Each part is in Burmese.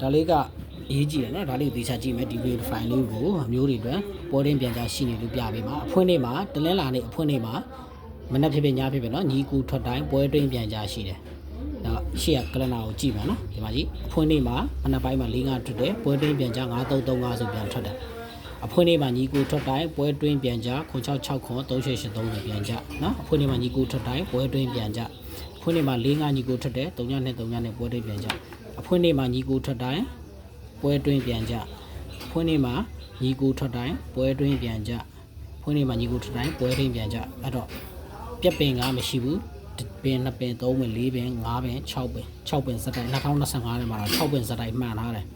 ဒါလေးကအရေးကြီးတယ်နော်ဒါလေးကိုသေချာကြည့်မယ်ဒီ video file လေးကိုအမျိုးတွေအတွက်ပေါ်တင်ပြန်ကြရှိနေလို့ပြပေးမှာအဖွင့်နေမှာတလင်းလာနေအဖွင့်နေမှာမနေ့ဖြစ်ဖြစ်ညဖြစ်ဖြစ်နော်ညီကူထွက်တိုင်းပွဲတွင်းပြန်ကြရှိတယ်ဒါရှေ့ကကလနာကိုကြည့်ပါနော်ဒီမှာကြည့်အဖွင့်နေမှာမနေ့ပိုင်းမှာ၄၅ထွက်တယ်ပွဲတွင်းပြန်ကြ9335ဆိုပြန်ထွက်တယ်အဖွင့်နေမှာညီကူထွက်တိုင်းပွဲတွင်းပြန်ကြ966ခွန်3883ဆိုပြန်ကြနော်အဖွင့်နေမှာညီကူထွက်တိုင်းပွဲတွင်းပြန်ကြအဖွင့်နေမှာ၄၅ညီကူထွက်တယ်3ညနဲ့3ညနဲ့ပွဲတွင်းပြန်ကြ အဖွင့်နေမှာညီကူထွက်တိုင်းပွဲတွင်းပြန်ကြဖွင့်နေမှာညီကိုထွက်တိုင်းပွဲတွင်းပြန်ကြဖွင့်နေမှာညီကိုထွက်တိုင်းပွဲတွင်းပြန်ကြအဲ့တော့ပြက်ပင်ကမရှိဘူးတစ်ပင်နှစ်ပင်သုံးပင်လေးပင်ငါးပင်6ပင်6ပင်စက်တိုင်း2025ထဲမှာတော့6ပင်စက်တိုင်းမှန်ထားတယ်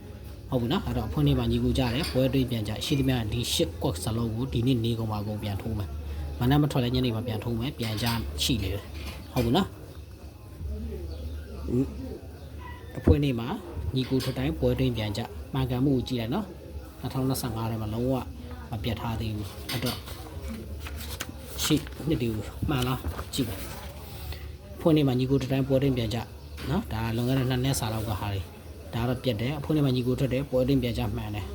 ဟုတ်ပြီနော်အဲ့တော့ဖွင့်နေမှာညီကိုကြတယ်ပွဲတွင်းပြန်ကြရှိသမျှဒီ8ကွက်စလုံးကိုဒီနေ့နေကုန်ပါကုန်ပြန်ထိုးမယ်မနက်မထွက်လဲညနေမှာပြန်ထိုးမယ်ပြန်ကြရှိနေတယ်ဟုတ်ပြီနော် အဖွင့်နေ့မှာညီကိုထတိုင်းပွဲတွင်းပြန်ကြမှန်ကန်မှုကိုကြည့်လိုက်နော်2025ထဲမှာလုံးဝမပြတ်ထားသေးဘူးအဲ့တော့ရှိနှစ်ဒီကိုမှန်လားကြည့်ပါဖွင့်နေ့မှာညီကိုထတိုင်းပွဲတွင်းပြန်ကြနော်ဒါလွန်ခဲ့တဲ့နှစ်နှစ်စာလောက်ကဟာတွေဒါတော့ပြတ်တယ်အဖွင့်နေ့မှာညီကိုထွက်တယ်ပွဲတွင်းပြန်ကြမှန်တယ်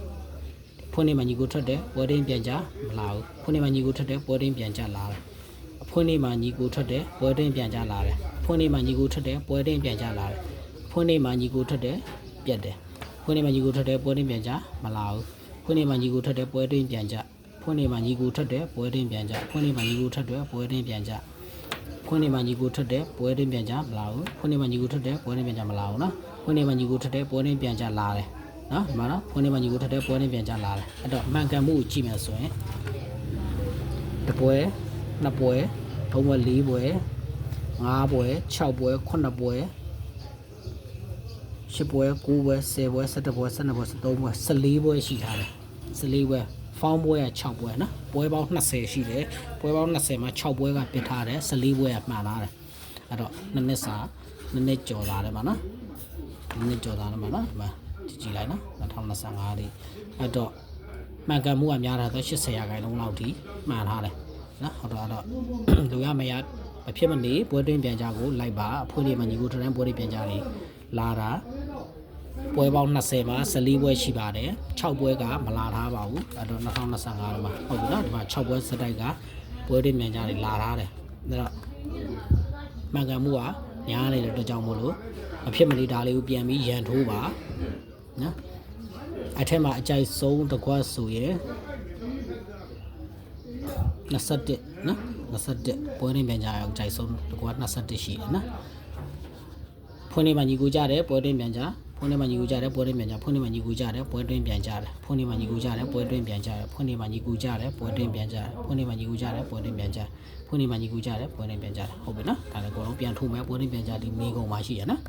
ဖွင့်နေ့မှာညီကိုထွက်တယ်ပွဲတွင်းပြန်ကြမလာဘူးဖွင့်နေ့မှာညီကိုထွက်တယ်ပွဲတွင်းပြန်ကြလာတယ်အဖွင့်နေ့မှာညီကိုထွက်တယ်ပွဲတွင်းပြန်ကြလာတယ်အဖွင့်နေ့မှာညီကိုထွက်တယ်ပွဲတွင်းပြန်ကြလာတယ် ဖွင့်နေမှာညီကိုထွက်တယ်ပြက်တယ်ဖွင့်နေမှာညီကိုထွက်တယ်ပွဲတွင်းပြန်ကြမလာဘူးဖွင့်နေမှာညီကိုထွက်တယ်ပွဲတွင်းပြန်ကြဖွင့်နေမှာညီကိုထွက်တယ်ပွဲတွင်းပြန်ကြဖွင့်နေမှာညီကိုထွက်တယ်ပွဲတွင်းပြန်ကြဖွင့်နေမှာညီကိုထွက်တယ်ပွဲတွင်းပြန်ကြမလာဘူးဖွင့်နေမှာညီကိုထွက်တယ်ပွဲတွင်းပြန်ကြမလာဘူးနော်ဖွင့်နေမှာညီကိုထွက်တယ်ပွဲတွင်းပြန်ကြလာတယ်နော်ဒီမှာနော်ဖွင့်နေမှာညီကိုထွက်တယ်ပွဲတွင်းပြန်ကြလာတယ်အဲ့တော့မှန်ကန်မှုကိုကြည့်မယ်ဆိုရင်တပွဲနှစ်ပွဲသုံးပွဲလေးပွဲငါးပွဲ6ပွဲ9ပွဲ 10ပွဲ9ပွဲ10ပွဲ17ပွဲ12ပွဲ13ပွဲ14ပွဲရှိထားတယ်14ပွဲဖောင်းပွဲက6ပွဲနော်ပွဲပေါင်း20ရှိတယ်ပွဲပေါင်း20မှာ6ပွဲကပြစ်ထားတယ်14ပွဲကမှန်လာတယ်အဲ့တော့နှစ်နှစ်စာနှစ်နှစ်ကျော်လာတယ်မှာနော်နှစ်နှစ်ကျော်လာတယ်မှာနော်ဒီမှာကြည့်ကြည့်လိုက်နော်2025လေးအဲ့တော့မှန်ကန်မှုကများတာတော့80ရာခိုင်နှုန်းလောက်ထိမှန်ထားတယ်နော်ဟုတ်တော့အဲ့တော့လူရမရမဖြစ်မနေပွဲတွင်းပြန်ကြကိုလိုက်ပါအဖွင့်လေးမှာညီကိုထရန်ပွဲတွေပြန်ကြနေ လာတာပွဲပေါင်း20မှာ14ပွဲရှိပါတယ်6ပွဲကမလာထားပါဘူးအဲ့တော့2025တော့မှာဟုတ်ပြီနော်ဒီမှာ6ပွဲစတိုက်ကပွဲတွေမြန်ကြတယ်လာထားတယ်အဲ့တော့မှန်ကန်မှုကညားနေတဲ့အတွက်ကြောင့်မို့လို့အဖြစ်မလေးဒါလေးကိုပြန်ပြီးရန်ထိုးပါနော်အဲ့ထက်မှာအကြိုက်ဆုံးတစ်ခွက်ဆိုရင်21နော်21ပွဲတွေမြန်ကြရအောင်အကြိုက်ဆုံးတစ်ခွက်21ရှိတယ်နော် ဖွင့်နေမှာညီကူကြတယ်ပွဲတွင်းပြန်ကြဖွင့်နေမှာညီကူကြတယ်ပွဲတွင်းပြန်ကြဖွင့်နေမှာညီကူကြတယ်ပွဲတွင်းပြန်ကြတယ်ဖွင့်နေမှာညီကူကြတယ်ပွဲတွင်းပြန်ကြတယ်ဖွင့်နေမှာညီကူကြတယ်ပွဲတွင်းပြန်ကြတယ်ဖွင့်နေမှာညီကူကြတယ်ပွဲတွင်းပြန်ကြဖွင့်နေမှာညီကူကြတယ်ပွဲတွင်းပြန်ကြဟုတ်ပြီနော်ဒါလည်းအကုန်လုံးပြန်ထုတ်မယ်ပွဲတွင်းပြန်ကြဒီမိကုံမှာရှိရနော်